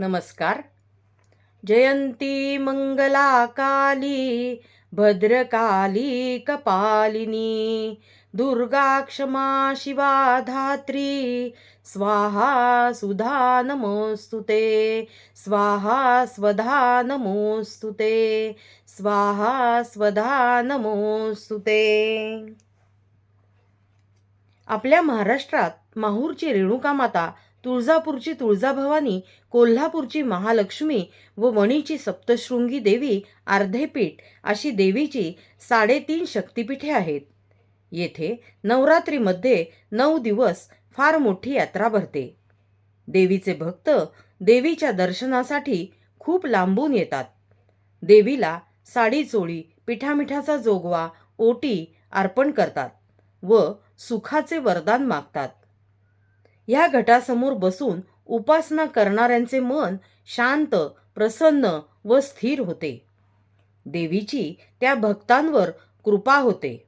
नमस्कार. जयंती मंगला काली भद्रकाली कपालिनी दुर्गा क्षमा शिवा धात्री स्वाहा सुधा नमोस्तुते स्वाहा स्वधा नमोस्तुते स्वाहा स्वधा नमोस्तुते आपल्या महाराष्ट्रात माहूरची रेणुका माता तुळजापूरची तुळजाभवानी कोल्हापूरची महालक्ष्मी व वणीची सप्तशृंगी देवी अर्धेपीठ अशी देवीची साडेतीन शक्तिपीठे आहेत. येथे नवरात्रीमध्ये नऊ दिवस फार मोठी यात्रा भरते. देवीचे भक्त देवीच्या दर्शनासाठी खूप लांबून येतात. देवीला साडी चोळी पिठामिठाचा जोगवा ओटी अर्पण करतात व सुखाचे वरदान मागतात. या घटासमोर बसून उपासना करणाऱ्यांचे मन शांत प्रसन्न व स्थिर होते. देवीची त्या भक्तांवर कृपा होते.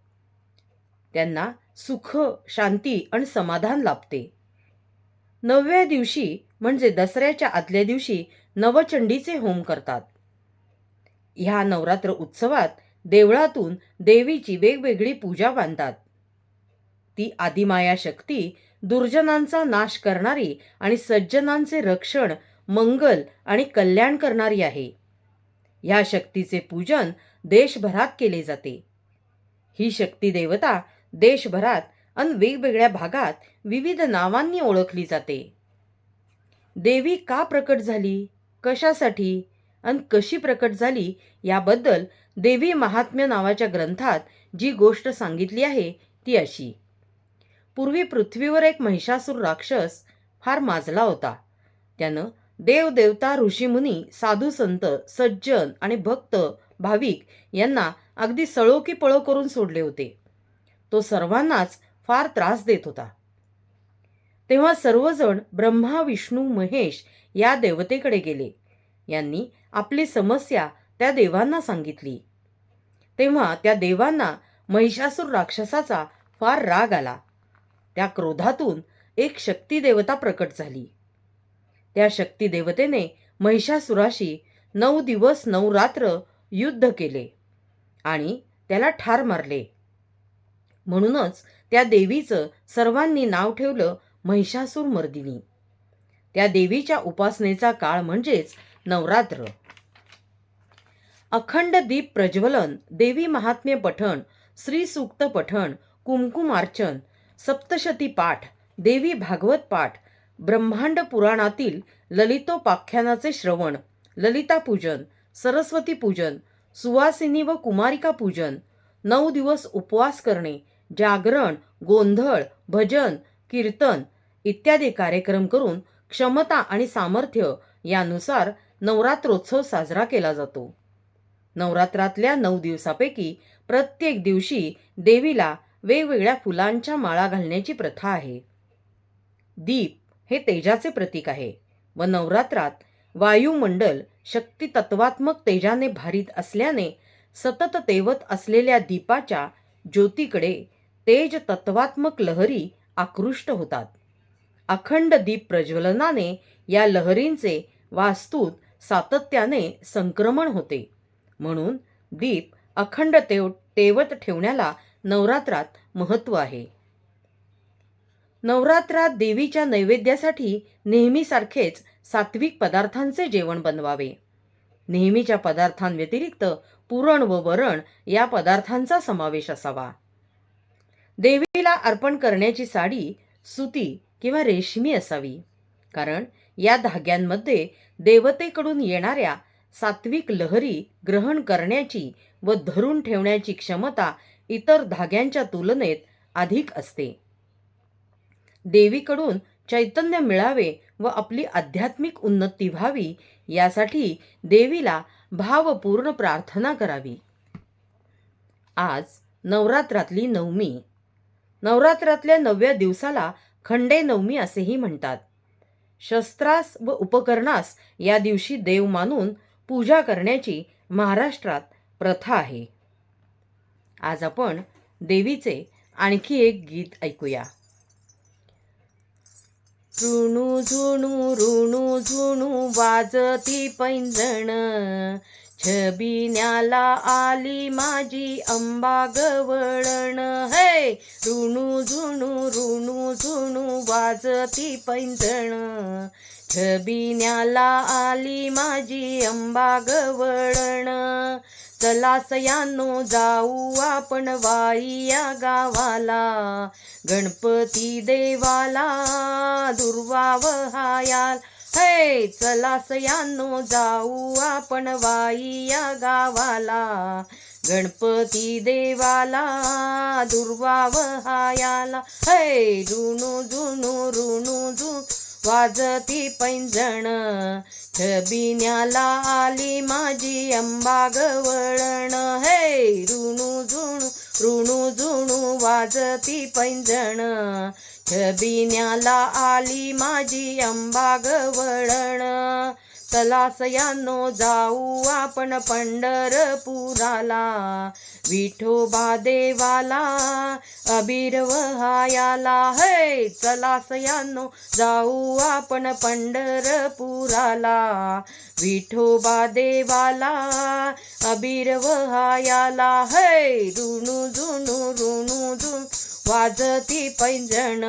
त्यांना सुख शांती आणि समाधान लाभते. नवव्या दिवशी म्हणजे दसऱ्याच्या आदल्या दिवशी नवचंडीचे होम करतात. ह्या नवरात्र उत्सवात देवळातून देवीची वेगवेगळी पूजा बांधतात. ती आदिमाया शक्ती दुर्जनांचा नाश करणारी आणि सज्जनांचे रक्षण मंगल आणि कल्याण करणारी आहे. ह्या शक्तीचे पूजन देशभरात केले जाते. ही शक्ती देवता देशभरात आणि वेगवेगळ्या भागात विविध नावांनी ओळखली जाते. देवी का प्रकट झाली? कशासाठी? आणि कशी प्रकट झाली? याबद्दल देवी महात्म्य नावाच्या ग्रंथात जी गोष्ट सांगितली आहे ती अशी. पूर्वी पृथ्वीवर एक महिषासूर राक्षस फार माजला होता. त्यानं देवदेवता ऋषीमुनी साधू संत सज्जन आणि भक्त भाविक यांना अगदी सळो की पळो करून सोडले होते. तो सर्वांनाच फार त्रास देत होता. तेव्हा सर्वजण ब्रह्मा विष्णू महेश या देवतेकडे गेले. यांनी आपली समस्या त्या देवांना सांगितली. तेव्हा त्या देवांना महिषासूर राक्षसाचा फार राग आला. त्या क्रोधातून एक शक्तिदेवता प्रकट झाली. त्या शक्तिदेवतेने महिषासुराशी नऊ दिवस नऊ रात्र युद्ध केले आणि त्याला ठार मारले. म्हणूनच त्या देवीचं सर्वांनी नाव ठेवलं महिषासूर मर्दिनी. त्या देवीच्या उपासनेचा काळ म्हणजेच नवरात्र. अखंड दीप प्रज्वलन देवी महात्म्य पठण श्री सूक्त पठण कुमकुमार्चन सप्तशती पाठ देवी भागवत पाठ ब्रह्मांड पुराणातील ललितोपाख्यानाचे श्रवण ललिता पूजन सरस्वती पूजन सुवासिनी व कुमारिका पूजन नऊ दिवस उपवास करणे जागरण गोंधळ भजन कीर्तन इत्यादी कार्यक्रम करून क्षमता आणि सामर्थ्य यानुसार नवरात्रोत्सव साजरा केला जातो. नवरात्रातल्या नऊ दिवसापैकी प्रत्येक दिवशी देवीला वेगवेगळ्या फुलांच्या माळा घालण्याची प्रथा आहे. दीप हे तेजाचे प्रतीक आहे व नवरात्रात वायुमंडल शक्ती तत्वात्मक तेजाने भारित असल्याने सतत तेवत असलेल्या दीपाच्या ज्योतीकडे तेज तत्वात्मक लहरी आकृष्ट होतात. अखंड दीप प्रज्वलनाने या लहरींचे वास्तूत सातत्याने संक्रमण होते. म्हणून दीप अखंड तेव तेवत ठेवण्याला नवरात्रात महत्त्व आहे. नवरात्रात देवीच्या नैवेद्यासाठी नेहमीसारखेच सात्विक पदार्थांचे जेवण बनवावे. नेहमीच्या पदार्थांव्यतिरिक्त पुरण व वरण या पदार्थांचा समावेश असावा. देवीला अर्पण करण्याची साडी सुती किंवा रेशमी असावी. कारण या धाग्यांमध्ये देवतेकडून येणाऱ्या सात्विक लहरी ग्रहण करण्याची व धरून ठेवण्याची क्षमता इतर धाग्यांच्या तुलनेत अधिक असते. देवीकडून चैतन्य मिळावे व आपली आध्यात्मिक उन्नती व्हावी यासाठी देवीला भावपूर्ण प्रार्थना करावी. आज नवरात्रातली नवमी. नवरात्रातल्या नवव्या दिवसाला खंडे नवमी असेही म्हणतात. शस्त्रास व उपकरणास या दिवशी देव मानून पूजा करण्याची महाराष्ट्रात प्रथा आहे. आज आपण देवीचे आणखी एक गीत ऐकूया. ऋणू झुणू ऋणू झुणू वाजती पैंजण. छबिन्याला आली माझी अंबा गवळण. हे ऋणू झुणू ऋणू झुणू वाजती पैंजण. छबिन्याला आली माझी अंबा गवळण. चला सयानो जाऊ आपण वाई या गावाला. गणपती देवाला दुर्वाव हायाल हे चला सयानो जाऊ आपण वाई या गावाला. गणपती देवाला दुर्वाव हायाला हे ऋणू झुणू रुणू जु वाजती पैंजण. छबिन्याला आली अंबा गवळण हे ऋणू झुणू ऋणू झुणू वाजती पैंजण. छबिन्याला आली माझी अंबा तलासयानो जाऊ आपण पंढरपुराला. विठोबा देवाला अबीर वहायाला है चलासयानो जाऊ आपण पंढरपुराला. विठोबा देवाला अबीर वहायाला है ऋणू झुणू ऋणू जु वाजती पैंजण.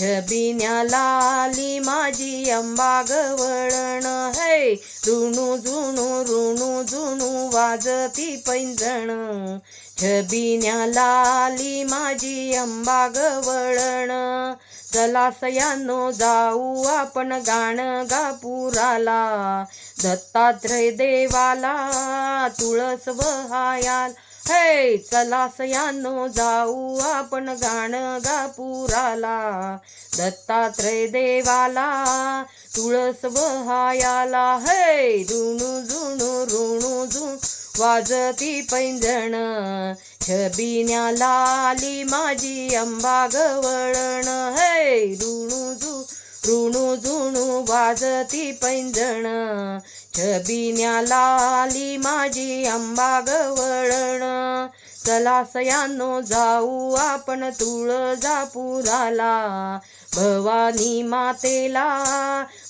छबिन्याला माझी अंबा गवळण है. ऋणू झुणू ऋणू झुणू वाजती पैंजण. छबिन्याला आली माझी अंबा गवळण. चला सयानो जाऊ आपण गाणगापुराला. दत्तात्रय देवाला तुळस वहायाल हे चला सयानो जाऊ आपण गाणगापुराला दत्तात्रय देवाला तुळस वहायाला हे ऋणू जुणू रुणू जुण वाजती पैंजण. छबिन्याला आली माझी अंबा गवळण. हे ऋणू झु ऋणू झुणू वाजती पैंजण. छबिन्याला आली माझी अंबा गवळण. चला सयानो जाऊ आपण तुळजापुराला. भवानी मातेला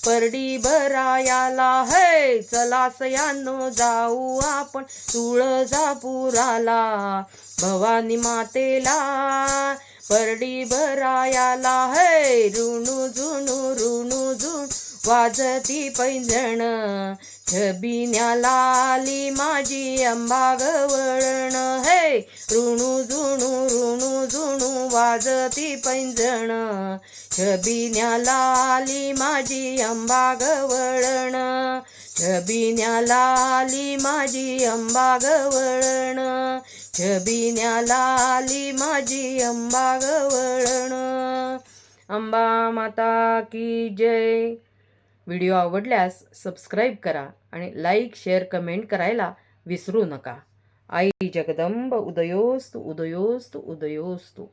परडी भरायाला हे चला सयानो जाऊ आपण तुळजापुराला. भवानी मातेला परडी भरायाला हे ऋणू झुणू ऋणू झुणू वाजती पैंजण. छबिन्याला माझी अंबा गवळण हे ऋणू झुणू ऋणू झुणू वाजती पैंजण. छबिन्याला माझी अंबा गवळण छबिन्याला माझी अंबा गवळण छबिन्याला माझी अंबा गवळण अंबा माता की जय. व्हिडिओ आवडल्यास सबस्क्राईब करा आणि लाईक शेअर कमेंट करायला विसरू नका. आई जगदंब उदयोस्तु उदयोस्तु उदयोस्तु.